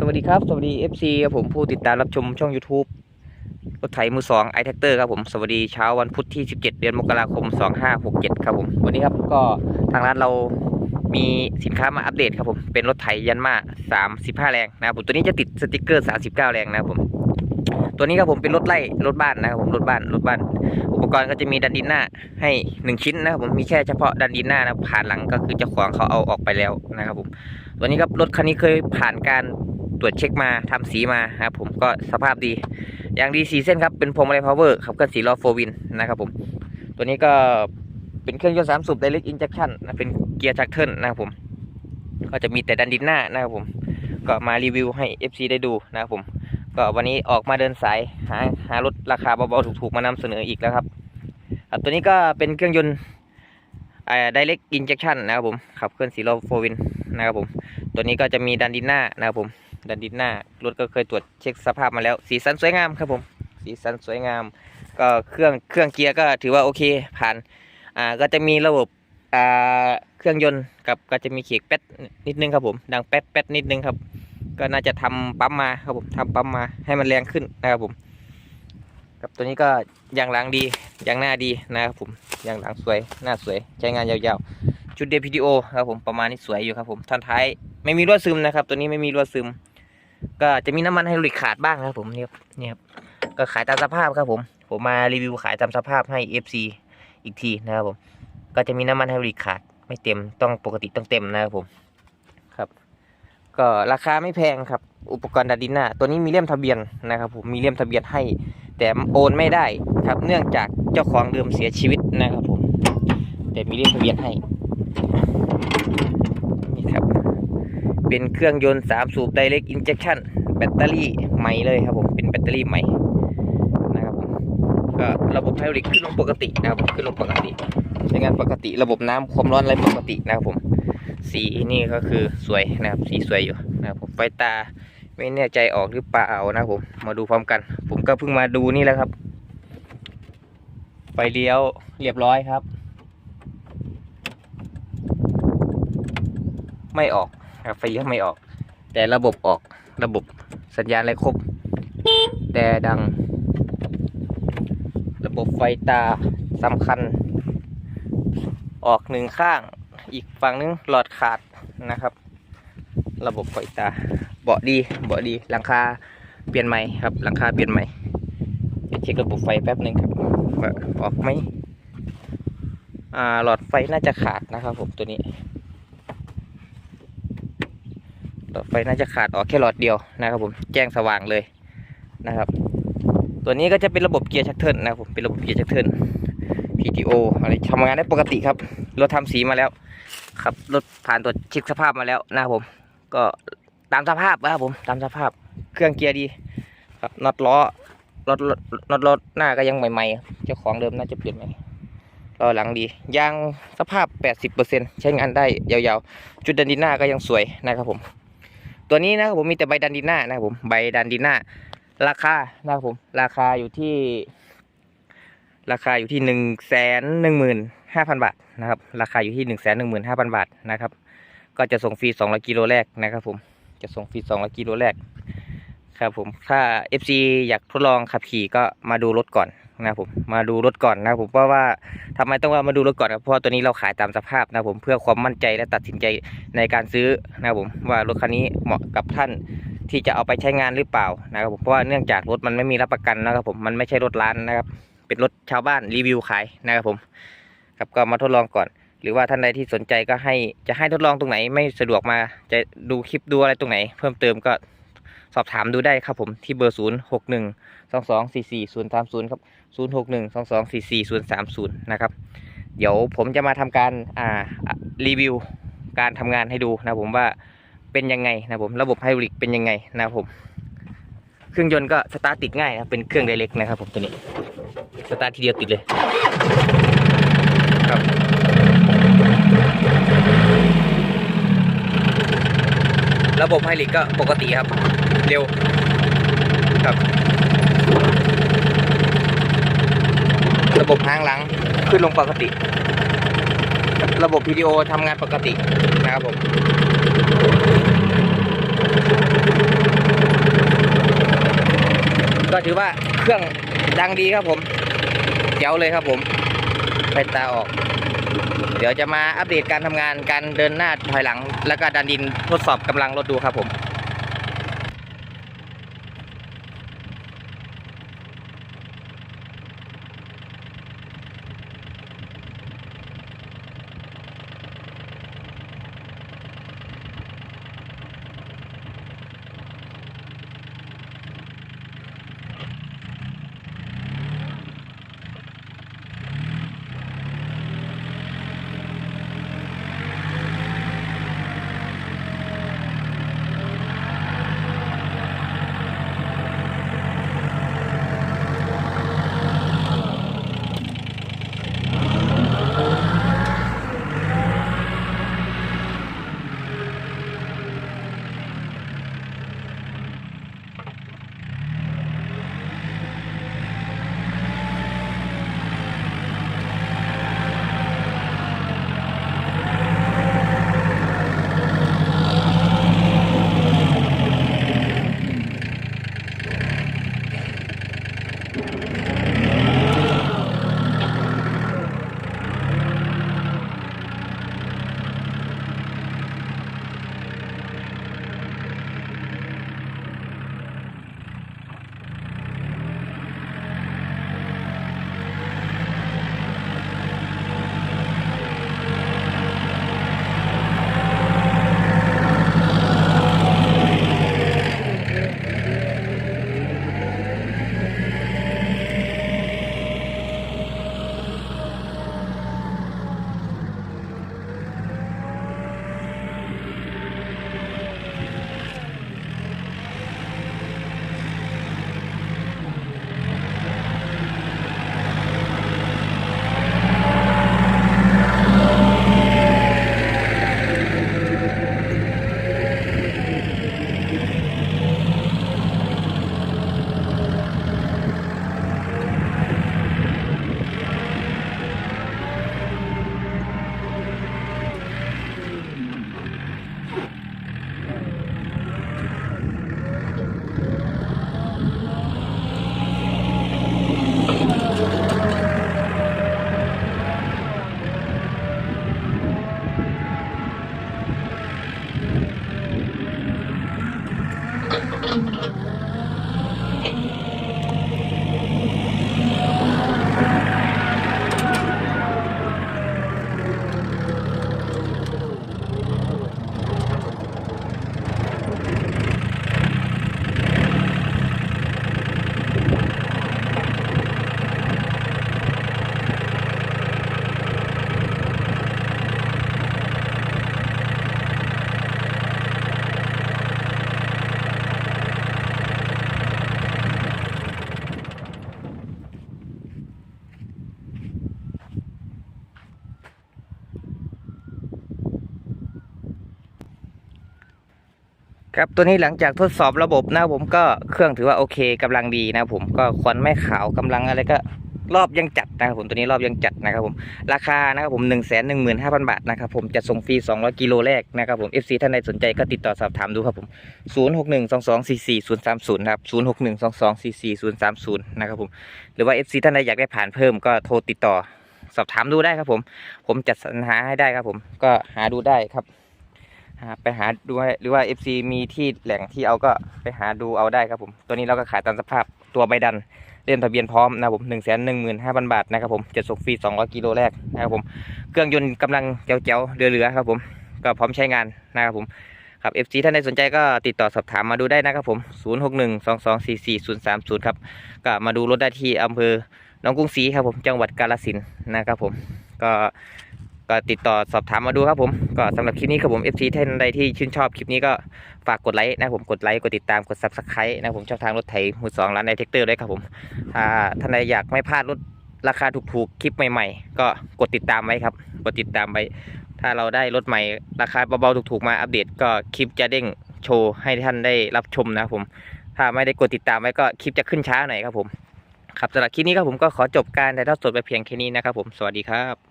สวัสดีครับ สวัสดี FC ครับผมผู้ติดตามรับชมช่อง YouTube รถไถมือสองไอแท็กเตอร์ครับผมสวัสดีเช้าวันพุธที่ 17 เดือนมกราคม 2567 ครับผม วันนี้ครับก็ทางร้านเรามีสินค้ามาอัปเดตครับผม เป็นรถไถยันมา35 แรงนะครับผมตัวนี้จะติดสติกเกอร์ 39 แรงนะครับผม ตัวนี้ครับผมเป็นรถไล่รถบ้านนะครับผมรถบ้านรถบ้าน อุปกรณ์ก็จะมีดันดินหน้าให้หนึ่งชิ้นนะครับผมมีแค่เฉพาะดันดินหน้านะผ่านหลังก็คือเจ้าของเขาเอาออกไปแล้วนะครับผมตัวนี้ครับรถคันนี้เคยผ่านการ ตรวจเช็คมาทำสีมาครับผมก็สภาพดี อย่างดีสีเส้นครับเป็นพวงมาลัยพาวเวอร์ขับเคลื่อนสีล้อโฟวินนะครับผม ตัวนี้ก็เป็นเครื่องยนต์สามสูบไดเรกอินเจคชั่นนะเป็นเกียร์จักเทิลนะครับผม ก็จะมีแต่ดันดินหน้านะครับผม ก็มารีวิวให้ FC ได้ดูนะครับผม ก็วันนี้ออกมาเดินสายหาหารถราคาเบาๆถูกๆมานำเสนออีกแล้วครับครับตัวนี้ก็เป็นเครื่องยนต์ไดเรกอินเจคชั่นนะครับผมขับเคลื่อนสีล้อโฟวินนะครับผม ตัวนี้ก็จะมีดันดินหน้านะครับผม ดันดินหน้ารถก็เคยตรวจเช็คสภาพมาแล้ว สีสันสวยงามครับผม สีสันสวยงาม ก็เครื่องเครื่องเกียร์ก็ถือว่าโอเคผ่านอ่าก็จะมีระบบอ่าเครื่องยนต์กับก็จะมีเขียกแป๊ดนิดนึงครับผม ดังแป๊ดแป๊ดนิดนึงครับ ก็น่าจะทำปั๊มมาครับผมทำปั๊มมาให้มันแรงขึ้นนะครับผมกับตัวนี้ก็ยางหลังดียางหน้าดีนะครับผมยางหลังสวยหน้าสวยใช้งานยาวๆ ชุดเดพีดีโอครับผมประมาณนี้สวยอยู่ครับผมท่านท้ายไม่มีรั่วซึมนะครับ ตัวนี้ไม่มีรั่วซึม ก็จะมีน้ำมันไฮดรอลิกขาดบ้างครับผมเนี่ยครับเนี่ยครับก็ขายตามสภาพครับผม ผมมารีวิวขายตามสภาพให้ FC อีกทีนะครับผม ก็จะมีน้ำมันไฮดรอลิกขาดไม่เต็มต้องปกติต้องเต็มนะครับผมครับ ก็ราคาไม่แพงครับ อุปกรณ์ดัดดินหน้าตัวนี้มีเล่มทะเบียนนะครับผมมีเล่มทะเบียนให้ แต่โอนไม่ได้ครับ เนื่องจากเจ้าของเดิมเสียชีวิตนะครับผม แต่มีเล่มทะเบียนให้ เป็นเครื่องยนต์ 3 สูบ Direct Injection แบตเตอรี่ใหม่เลยครับผม เป็นแบตเตอรี่ใหม่นะครับผมก็ระบบไฮดรอลิกขึ้นลงปกตินะครับผมขึ้นลงปกติใช้งานปกติระบบน้ำความร้อนอะไรปกตินะครับผม สีนี่ก็คือสวยนะครับสีสวยอยู่นะครับผมไฟตาไม่แน่ใจออกหรือเปล่านะครับผมมาดูพร้อมกัน ผมก็เพิ่งมาดูนี่แหละครับไฟเลี้ยวเรียบร้อยครับ ไม่ออก ไฟเลี้ยวไม่ออก แต่ระบบออกระบบสัญญาณอะไรครบแต่ดัง ระบบไฟตาสำคัญ ออกหนึ่งข้าง อีกฝั่งนึงหลอดขาดนะครับ ระบบไฟตา เบาะดีเบาะดีหลังคาเปลี่ยนใหม่ครับหลังคาเปลี่ยนใหม่เดี๋ยวเช็คระบบไฟแป๊บหนึ่งครับว่าออกไหมหลอดไฟน่าจะขาดนะครับผมตัวนี้ หลอด ไฟน่าจะขาดออกแค่หลอดเดียวนะครับผมแจ้งสว่างเลยนะครับ ตัวนี้ก็จะเป็นระบบเกียร์ชักเทินนะครับผมเป็นระบบเกียร์ชักเทิน PTO อะไรทำงานได้ปกติครับรถทำสีมาแล้วครับรถผ่านตัวจเช็คสภาพมาแล้วนะครับผม ก็ตามสภาพนะครับผมตามสภาพเครื่องเกียร์ดีครับน็อตล้อรถน็อตรถหน้าก็ยังใหม่ๆ เจ้าของเดิมน่าจะเปลี่ยนใหม่ล้อหลังดี ยางสภาพ 80%ใช้งานได้ยาวๆ จุดดันดินหน้าก็ยังสวยนะครับผม ตัวนี้นะครับผมมีแต่ใบดันดินหน้านะครับผมใบดันดินหน้าราคานะครับผม ราคาอยู่ที่ ราคาอยู่ที่หนึ่งแสนหนึ่งหมื่นห้าพันบาทนะครับ ราคาอยู่ที่หนึ่งแสนหนึ่งหมื่นห้าพันบาทนะครับ ก็จะส่งฟรีสองร้อยกิโลแรกนะครับผมจะส่งฟรีสองร้อยกิโลแรกครับผมถ้า FC อยากทดลองขับขี่ก็มาดูรถก่อน นะผมมาดูรถก่อนนะผมเพราะว่าทำไมต้องว่ามาดูรถก่อนครับเพราะตัวนี้เราขายตามสภาพนะผมเพื่อความมั่นใจและตัดสินใจในการซื้อนะผมว่ารถคันนี้เหมาะกับท่านที่จะเอาไปใช้งานหรือเปล่านะครับผมเพราะว่าเนื่องจากรถมันไม่มีรับประกันนะครับผมมันไม่ใช่รถร้านนะครับ เป็นรถชาวบ้านรีวิวขายนะครับผมครับก็มาทดลองก่อน หรือว่าท่านใดที่สนใจก็ให้จะให้ทดลองตรงไหนไม่สะดวกมาจะดูคลิปดูอะไรตรงไหน เพิ่มเติมก็ สอบถามดูได้ครับผมที่เบอร์ศูนย์หกหนึ่งสองสองสี่สี่ศูนย์สามศูนย์ครับศูนย์หกหนึ่งสองสองสี่สี่ศูนย์สามศูนย์นะครับ เดี๋ยวผมจะมาทำการอ่ารีวิวการทำงานให้ดูนะผมว่าเป็นยังไงนะผมระบบไฮดรอลิกเป็นยังไงนะผม เครื่องยนต์ก็สตาร์ทติดง่ายนะเป็นเครื่องไดเรกนะครับผมตัวนี้สตาร์ททีเดียวติดเลยครับระบบไฮดรอลิกก็ปกติครับ เร็วครับ ระบบหางหลังขึ้นลงปกติ ระบบ PDO ทำงานปกตินะครับผมก็ถือว่าเครื่องดังดีครับผมเจ๋วเลยครับผมไฟตาออก เดี๋ยวจะมาอัปเดตการทำงานการเดินหน้าถอยหลัง แล้วก็ดันดินทดสอบกำลังรถดูครับผม ครับตัวนี้หลังจากทดสอบระบบนะผมก็เครื่องถือว่าโอเคกำลังดีนะผมก็ควันไม่ขาวกำลังอะไรก็รอบยังจัดนะครับผมตัวนี้รอบยังจัดนะครับผมราคานะครับผมหนึ่งแสนหนึ่งหมื่นห้าพันบาทนะครับผมจะส่งฟรีสองร้อยกิโลแรกนะครับผม FC ท่านใดสนใจก็ติดต่อสอบถามดูครับผมศูนย์หกหนึ่งสองสองสี่สี่ศูนย์สามศูนย์ครับศูนย์หกหนึ่งสองสองสี่สี่ศูนย์สามศูนย์นะครับผมหรือว่า FC ท่านใดอยากได้ผ่านเพิ่มก็โทรติดต่อสอบถามดูได้ครับผม ผมจัดสรรหาให้ได้ครับผมก็หาดูได้ครับ หาไปหาดูให้หรือว่า FC มีที่แหล่งที่เอาก็ไปหาดูเอาได้ครับผม ตัวนี้เราก็ขายตามสภาพตัวใบดันเล่มทะเบียนพร้อมนะครับผมหนึ่งแสนหนึ่งหมื่นห้าพันบาทนะครับผมจะส่งฟรีสองร้อยกิโลแรกนะครับผมเครื่องยนต์กำลังเจ๋วๆเหลือๆครับผมก็พร้อมใช้งานนะครับผมครับ FC ท่านใดสนใจก็ติดต่อสอบถามมาดูได้นะครับผม 0 6 1 2 2 4 4 0 3 0 ครับ ก็มาดูรถได้ที่อำเภอหนองกรุงศรีครับผม จังหวัดกาฬสินธุ์นะครับผม ก็ ก็ติดต่อสอบถามมาดูครับผม ก็สำหรับคลิปนี้ครับผม FC ท่านใดที่ชื่นชอบคลิปนี้ก็ฝากกดไลค์นะผมกดไลค์กดติดตามกด Subscribe นะผมช่องทางรถไถมือสองร้านไดเทคเตอร์ด้วยครับผมถ้าท่านใดอยากไม่พลาดรถราคาถูกๆคลิปใหม่ ๆ ก็กดติดตามไว้ครับกดติดตามไว้ถ้าเราได้รถใหม่ราคาเบาๆถูกๆมาอัปเดตก็คลิปจะเด้งโชว์ให้ท่านได้รับชมนะครับผม ถ้าไม่ได้กดติดตามไว้ก็คลิปจะขึ้นช้าหน่อยครับผมครับสำหรับคลิปนี้ครับผมก็ขอจบการถ่ายทอดสดไปเพียงแค่นี้นะครับผมสวัสดีครับ